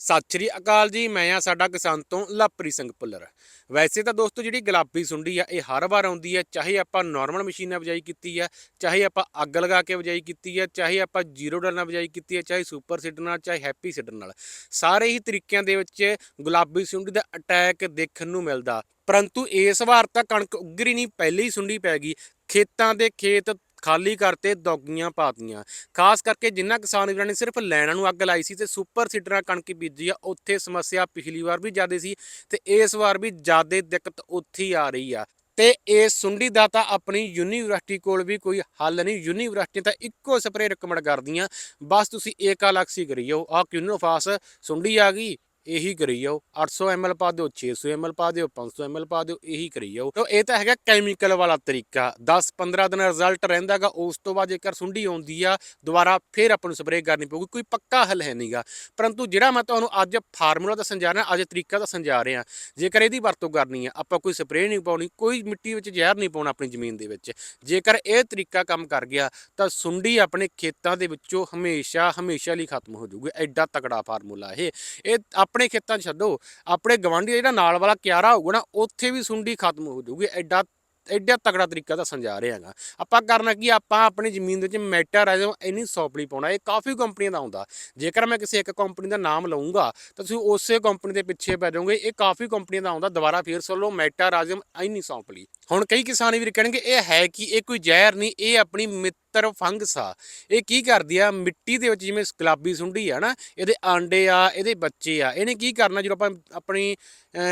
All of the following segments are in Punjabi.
ਸਤਿ ਸ਼੍ਰੀ ਅਕਾਲ ਜੀ, ਮੈਂ ਆ ਸਾਡਾ ਕਿਸਾਨ ਤੋਂ ਲਾਪਰੀ ਸਿੰਘ ਭੁੱਲਰ। ਵੈਸੇ ਤਾਂ ਦੋਸਤੋ ਜਿਹੜੀ ਗੁਲਾਬੀ ਸੁੰਡੀ ਆ, ਇਹ ਹਰ ਵਾਰ ਆਉਂਦੀ ਹੈ ਚਾਹੇ ਆਪਾਂ ਨਾਰਮਲ ਮਸ਼ੀਨ ਨਾਲ ਬਜਾਈ ਕੀਤੀ ਆ, ਚਾਹੇ ਆਪਾਂ ਅੱਗ ਲਗਾ ਕੇ ਬਜਾਈ ਕੀਤੀ ਆ, ਚਾਹੇ ਆਪਾਂ ਜ਼ੀਰੋ ਡਲ ਨਾਲ ਬਜਾਈ ਕੀਤੀ ਆ, ਚਾਹੇ ਸੁਪਰ ਸੀਡਰ ਨਾਲ, ਚਾਹੇ ਹੈਪੀ ਸੀਡਰ ਨਾਲ। ਸਾਰੇ ਹੀ ਤਰੀਕਿਆਂ ਦੇ ਵਿੱਚ ਗੁਲਾਬੀ ਸੁੰਡੀ ਦਾ ਅਟੈਕ ਦੇਖਣ ਨੂੰ ਮਿਲਦਾ। ਪਰੰਤੂ ਇਸ ਵਾਰ ਤਾਂ ਕਣਕ ਉੱਗਰੀ ਨਹੀਂ, ਪਹਿਲੇ ਹੀ ਸੁੰਡੀ ਪੈ ਗਈ। ਖੇਤਾਂ ਦੇ ਖੇਤ ਖਾਲੀ ਕਰਤੇ ਦੌਗੀਆਂ ਪਾਤੀਆਂ। ਖਾਸ ਕਰਕੇ ਜਿਨ੍ਹਾਂ ਕਿਸਾਨ ਵੀਰਾਂ ਨੇ ਸਿਰਫ ਲੈਣਾ ਨੂੰ ਅੱਗ ਲਾਈ ਸੀ ਤੇ ਸੁਪਰ ਸੀਡਰਾਂ ਕਣਕ ਬੀਜੀ ਆ, ਉੱਥੇ ਸਮੱਸਿਆ ਪਿਛਲੀ ਵਾਰ ਵੀ ਜ਼ਿਆਦਾ ਸੀ ਤੇ ਇਸ ਵਾਰ ਵੀ ਜ਼ਿਆਦਾ ਦਿੱਕਤ ਉੱਥੇ ਹੀ ਆ ਰਹੀ ਆ। ਤੇ ਇਸ ਸੁੰਡੀ ਦਾ ਤਾਂ ਆਪਣੀ ਯੂਨੀਵਰਸਿਟੀ ਕੋਲ ਵੀ ਕੋਈ ਹੱਲ ਨਹੀਂ ਯੂਨੀਵਰਸਿਟੀ ਤਾਂ ਇੱਕੋ ਸਪਰੇ ਰეკਮੈਂਡ ਕਰਦੀਆਂ। ਬਸ ਤੁਸੀਂ ਏਕਾਲਕਸੀ ਕਰੀ ਜਾਓ। ਆ ਕਿਊਨੋਫਾਸ ਸੁੰਡੀ ਆ ਗਈ। ਇਹੀ ਕਰੀ ਜਾਓ। 800 ml ਪਾ ਦਿਓ 600 ml ਪਾ ਦਿਓ 500 ml ਪਾ ਦਿਓ, ਇਹੀ ਕਰੀ ਜਾਓ। ਤਾਂ ਇਹ ਤਾਂ ਹੈਗਾ ਕੈਮੀਕਲ ਵਾਲਾ ਤਰੀਕਾ। 10-15 ਦਿਨ ਰਿਜ਼ਲਟ ਰਹਿੰਦਾਗਾ ਉਸ ਤੋਂ ਬਾਅਦ ਜੇਕਰ ਸੁੰਡੀ ਆਉਂਦੀ ਆ, ਦੁਬਾਰਾ ਫਿਰ ਆਪਾਂ ਨੂੰ ਸਪਰੇਅ ਕਰਨੀ ਪਊਗੀ, ਕੋਈ ਪੱਕਾ ਹੱਲ ਹੈ ਨਹੀਂਗਾ ਪਰੰਤੂ ਜਿਹੜਾ ਮੈਂ ਤੁਹਾਨੂੰ ਅੱਜ ਫਾਰਮੂਲਾ ਦੱਸਣ ਜਾ ਰਿਹਾ, ਅੱਜ ਤਰੀਕਾ ਦੱਸਣ ਜਾ ਰਿਹਾ, ਜੇਕਰ ਇਹਦੀ ਵਰਤੋਂ ਕਰਨੀ ਆ, ਆਪਾਂ ਕੋਈ ਸਪਰੇਅ ਨਹੀਂ ਪਾਉਣੀ, ਕੋਈ ਮਿੱਟੀ ਵਿੱਚ ਜ਼ਹਿਰ ਨਹੀਂ ਪਾਉਣਾ ਆਪਣੀ ਜ਼ਮੀਨ ਦੇ ਵਿੱਚ। ਜੇਕਰ ਇਹ ਤਰੀਕਾ ਕੰਮ ਕਰ ਗਿਆ, ਤਾਂ ਸੁੰਡੀ ਆਪਣੇ ਖੇਤਾਂ ਦੇ ਵਿੱਚੋਂ ਹਮੇਸ਼ਾ ਹਮੇਸ਼ਾ ਲਈ ਖਤਮ ਹੋ ਜਾਊਗੀ। ਐਡਾ ਤਕੜਾ ਫਾਰਮੂਲਾ ਇਹ। ਇਹ ਆਪਣੇ ਆਪਣੇ ਖੇਤਾਂ 'ਚ ਛੱਡੋ, ਆਪਣੇ ਗਵਾਂਢੀ ਜਿਹੜਾ ਨਾਲ ਵਾਲਾ ਕਿਆਰਾ ਹੋਊਗਾ ਨਾ, ਉੱਥੇ ਵੀ ਸੁੰਡੀ ਖਤਮ ਹੋ ਜਾਊਗੀ, ਐਡਾ ਐਡਾ ਤਕੜਾ ਤਰੀਕਾ ਦੱਸਣ ਜਾ ਰਿਹਾ ਹੈਗਾ। ਆਪਾਂ ਕਰਨਾ ਕੀ, ਆਪਾਂ ਆਪਣੀ ਜ਼ਮੀਨ ਦੇ ਵਿੱਚ ਮੈਟਾਰਾਜਮ ਇੰਨੀ ਸੌਪਲੀ ਪਾਉਣਾ, ਇਹ ਕਾਫੀ ਕੰਪਨੀਆਂ ਦਾ ਆਉਂਦਾ ਜੇਕਰ ਮੈਂ ਕਿਸੇ ਇੱਕ ਕੰਪਨੀ ਦਾ ਨਾਮ ਲਵਾਂਗਾ ਤਾਂ ਤੁਸੀਂ ਉਸੇ ਕੰਪਨੀ ਦੇ ਪਿੱਛੇ ਪੈ ਜਾਓਗੇ, ਇਹ ਕਾਫੀ ਕੰਪਨੀਆਂ ਦਾ ਆਉਂਦਾ ਦੁਬਾਰਾ ਫੇਰ ਸੁਣ ਮੈਟਾਰਾਜ਼ਮ ਮੈਟਾਰਾਈਜ਼ਮ ਇੰਨੀ ਸੌਪਲੀ ਹੁਣ ਕਈ ਕਿਸਾਨ ਵੀਰ ਕਹਿਣਗੇ, ਇਹ ਹੈ ਕਿ, ਇਹ ਕੋਈ ਜ਼ਹਿਰ ਨਹੀਂ, ਇਹ ਆਪਣੀ ਮਿੱਤਰ ਫੰਗਸ ਆ। ਇਹ ਕੀ ਕਰਦੀ ਆ, ਮਿੱਟੀ ਦੇ ਵਿੱਚ ਜਿਵੇਂ ਗੁਲਾਬੀ ਸੁੰਡੀ ਆ ਨਾ, ਇਹਦੇ ਆਂਡੇ ਆ, ਇਹਦੇ ਬੱਚੇ ਆ, ਇਹਨੇ ਕੀ ਕਰਨਾ ਜਦੋਂ ਆਪਾਂ ਆਪਣੀ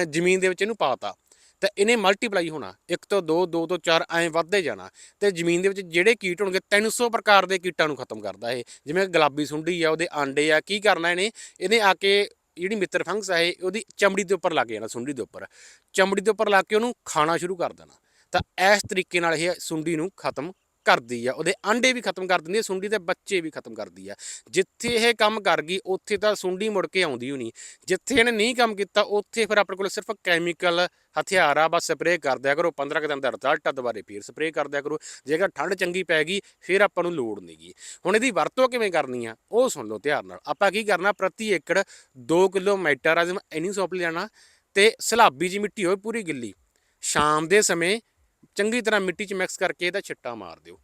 ਜ਼ਮੀਨ ਦੇ ਵਿੱਚ ਇਹਨੂੰ ਪਾਤਾ। ਤਾਂ ਇਹਨੇ ਮਲਟੀਪਲਾਈ ਹੋਣਾ। ਇੱਕ ਤੋਂ 2 2 ਤੋਂ 4 ਐਂ ਵੱਧਦੇ ਜਾਣਾ। ਤੇ ਜ਼ਮੀਨ ਦੇ ਵਿੱਚ ਜਿਹੜੇ ਕੀਟ ਹੋਣਗੇ 300 ਪ੍ਰਕਾਰ ਦੇ ਕੀਟਾਂ ਨੂੰ ਖਤਮ ਕਰਦਾ ਇਹ। ਜਿਵੇਂ ਗੁਲਾਬੀ ਸੁੰਡੀ ਆ, ਉਹਦੇ ਆਂਡੇ ਆ, ਕੀ ਕਰਨਾ ਇਹਨੇ? ਇਹਨੇ ਆ ਕੇ ਜਿਹੜੀ ਮਿੱਤਰ ਫੰਗਸ ਆ ਇਹ, ਉਹਦੀ ਚਮੜੀ ਦੇ ਉੱਪਰ ਲੱਗ ਜਾਣਾ ਸੁੰਡੀ ਦੇ ਉੱਪਰ। ਚਮੜੀ ਦੇ ਉੱਪਰ ਲੱਗ ਕੇ ਉਹਨੂੰ ਖਾਣਾ ਸ਼ੁਰੂ ਕਰ ਦੇਣਾ। ਤਾਂ ਇਸ ਤਰੀਕੇ ਨਾਲ ਇਹ ਸੁੰਡੀ ਨੂੰ ਖਤਮ ਕਰਦੀ ਆ, ਉਹਦੇ ਆਂਡੇ ਵੀ ਖਤਮ ਕਰ ਦਿੰਦੀ ਆ, ਸੁੰਡੀ ਦੇ ਬੱਚੇ ਵੀ ਖਤਮ ਕਰਦੀ ਆ। ਜਿੱਥੇ ਇਹ ਕੰਮ ਕਰ ਗਈ, ਉੱਥੇ ਤਾਂ ਸੁੰਡੀ ਮੁੜ ਕੇ ਆਉਂਦੀ ਹੋਣੀ। ਜਿੱਥੇ ਇਹਨੇ ਨਹੀਂ ਕੰਮ ਕੀਤਾ, ਉੱਥੇ ਫਿਰ ਆਪਣੇ ਕੋਲ ਸਿਰਫ ਕੈਮੀਕਲ ਹਥਿਆਰ ਆ, ਬਸ ਸਪਰੇਅ ਕਰ ਦਿਆ ਕਰੋ 15 ਕੁ ਦਿਨ ਦਾ ਰਿਜ਼ਲਟ ਆ, ਦੁਬਾਰੇ ਫੇਰ ਸਪਰੇਅ ਕਰ ਦਿਆ ਕਰੋ। ਜੇਕਰ ਠੰਡ ਚੰਗੀ ਪੈ ਗਈ, ਫਿਰ ਆਪਾਂ ਨੂੰ ਲੋੜ ਨਹੀਂਗੀ ਹੁਣ ਇਹਦੀ ਵਰਤੋਂ ਕਿਵੇਂ ਕਰਨੀ ਆ, ਉਹ ਸੁਣ ਲਓ ਧਿਆਨ ਨਾਲ। ਆਪਾਂ ਕੀ ਕਰਨਾ, ਪ੍ਰਤੀ ਏਕੜ 2 ਕਿਲੋ ਮੈਟਾਰਾਜ਼ਮ ਐਨੀ ਸੌਪਲੀ ਲੈਣਾ ਤੇ ਸਲਾਬੀ ਜੀ ਮਿੱਟੀ ਹੋਵੇ ਪੂਰੀ ਗਿੱਲੀ। ਸ਼ਾਮ ਦੇ ਸਮੇਂ ਚੰਗੀ ਤਰ੍ਹਾਂ ਮਿੱਟੀ 'ਚ ਮਿਕਸ ਕਰਕੇ ਇਹਦਾ ਛਿੱਟਾ ਮਾਰ ਦਿਓ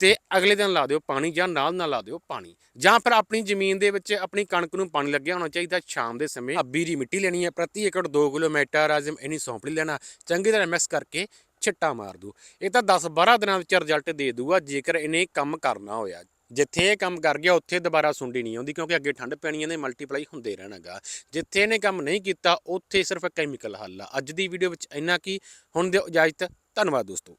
ਤੇ ਅਗਲੇ ਦਿਨ ਲਾ ਦਿਓ ਪਾਣੀ ਜਾਂ ਨਾਲ ਨਾਲ ਲਾ ਦਿਓ ਪਾਣੀ ਜਾਂ ਫਿਰ ਆਪਣੀ ਜ਼ਮੀਨ ਦੇ ਵਿੱਚ ਆਪਣੀ ਕਣਕ ਨੂੰ ਪਾਣੀ ਲੱਗਿਆ ਹੋਣਾ ਚਾਹੀਦਾ ਸ਼ਾਮ ਦੇ ਸਮੇਂ। ਅੱਬੀ ਦੀ ਮਿੱਟੀ ਲੈਣੀ ਹੈ, ਪ੍ਰਤੀ ਏਕੜ 2 ਕਿਲੋ ਮੈਟਾਰਾਜ਼ਮ ਇਹਨੀ ਸੌਂਪਲੀ ਲੈਣਾ, ਚੰਗੀ ਤਰ੍ਹਾਂ ਮਿਕਸ ਕਰਕੇ ਛਿੱਟਾ ਮਾਰ ਦਿਓ। ਇਹ ਤਾਂ 10-12 ਦਿਨਾਂ ਵਿੱਚ ਰਿਜ਼ਲਟ ਦੇ ਦੂਗਾ ਜੇਕਰ ਇਹਨੇ ਕੰਮ ਕਰਨਾ ਹੋਇਆ। ਜਿੱਥੇ ਇਹ ਕੰਮ ਕਰ ਗਿਆ, ਉੱਥੇ ਦੁਬਾਰਾ ਸੁੰਡੀ ਨਹੀਂ ਆਉਂਦੀ ਕਿਉਂਕਿ ਅੱਗੇ ਠੰਡ ਪੈਣੀ ਇਹਨੇ ਮਲਟੀਪਲਾਈ ਹੁੰਦੇ ਰਹਿਣਾਗਾ। ਜਿੱਥੇ ਇਹਨੇ ਕੰਮ ਨਹੀਂ ਕੀਤਾ, ਉੱਥੇ ਸਿਰਫ ਕੈਮੀਕਲ ਹੱਲ ਆ। ਅੱਜ ਦੀ ਵੀਡੀਓ ਵਿੱਚ ਇੰਨਾ ਕੀ, ਹੁਣ ਦਿਓ ਇਜਾਜ਼ਤ। ਧੰਨਵਾਦ ਦੋਸਤੋ।